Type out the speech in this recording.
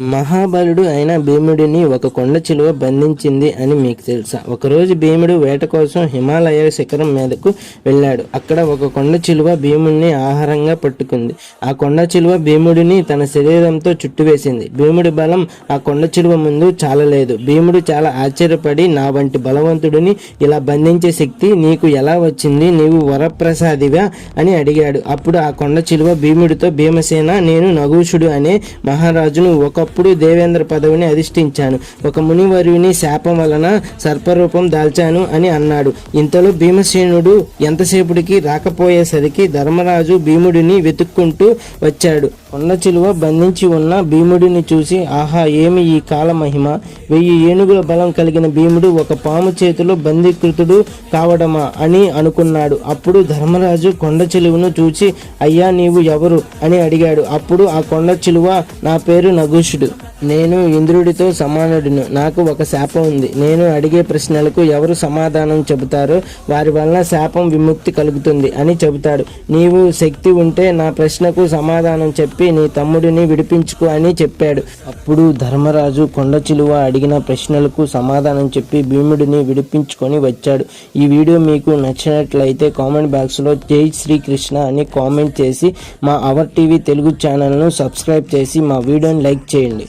మహాబలుడు అయిన భీముడిని ఒక కొండ చిలువ బంధించింది అని మీకు తెలుసా. ఒకరోజు భీముడు వేట కోసం హిమాలయ శిఖరం మీదకు వెళ్ళాడు. అక్కడ ఒక కొండ చిలువ భీముడిని ఆహారంగా పట్టుకుంది. ఆ కొండ చిలువ భీముడిని తన శరీరంతో చుట్టువేసింది. భీముడి బలం ఆ కొండ చిలువ ముందు చాలలేదు. భీముడు చాలా ఆశ్చర్యపడి నా వంటి బలవంతుడిని ఇలా బంధించే శక్తి నీకు ఎలా వచ్చింది? నీవు వరప్రసాదివా? అని అడిగాడు. అప్పుడు ఆ కొండ చిలువ భీముడితో భీమసేన నేను నగూషుడు అనే మహారాజును ఒక ఒకప్పుడు దేవేంద్ర పదవిని అధిష్ఠించాను. ఒక మునివరువుని శాపం వలన సర్పరూపం దాల్చాను అని అన్నాడు. ఇంతలో భీమసేనుడు ఎంతసేపుడికి రాకపోయేసరికి ధర్మరాజు భీముడిని వెతుక్కుంటూ వచ్చాడు. కొండ చిలువ బంధించి ఉన్న భీముడిని చూసి ఆహా ఏమి ఈ కాల మహిమ? వెయ్యి ఏనుగుల బలం కలిగిన భీముడు ఒక పాము చేతిలో బందీకృతుడు కావడమా? అని అనుకున్నాడు. అప్పుడు ధర్మరాజు కొండ చిలువను చూసి అయ్యా నీవు ఎవరు? అని అడిగాడు. అప్పుడు ఆ కొండ చిలువ నా పేరు నగుషుడు. నేను ఇంద్రుడితో సమానుడిను. నాకు ఒక శాపం ఉంది. నేను అడిగే ప్రశ్నలకు ఎవరు సమాధానం చెబుతారో? వారి వలన శాపం విముక్తి కలుగుతుంది అని చెబుతాడు. నీవు శక్తి ఉంటే నా ప్రశ్నకు సమాధానం చెప్పి నీ తమ్ముడిని విడిపించుకో అని చెప్పాడు. అప్పుడు ధర్మరాజు కొండ చిలువ అడిగిన ప్రశ్నలకు సమాధానం చెప్పి భీముడిని విడిపించుకొని వచ్చాడు. ఈ వీడియో మీకు నచ్చినట్లయితే కామెంట్ బాక్స్లో జై శ్రీకృష్ణ అని కామెంట్ చేసి మా అవర్ టీవీ తెలుగు ఛానల్ను సబ్స్క్రైబ్ చేసి మా వీడియోని లైక్ చేయండి.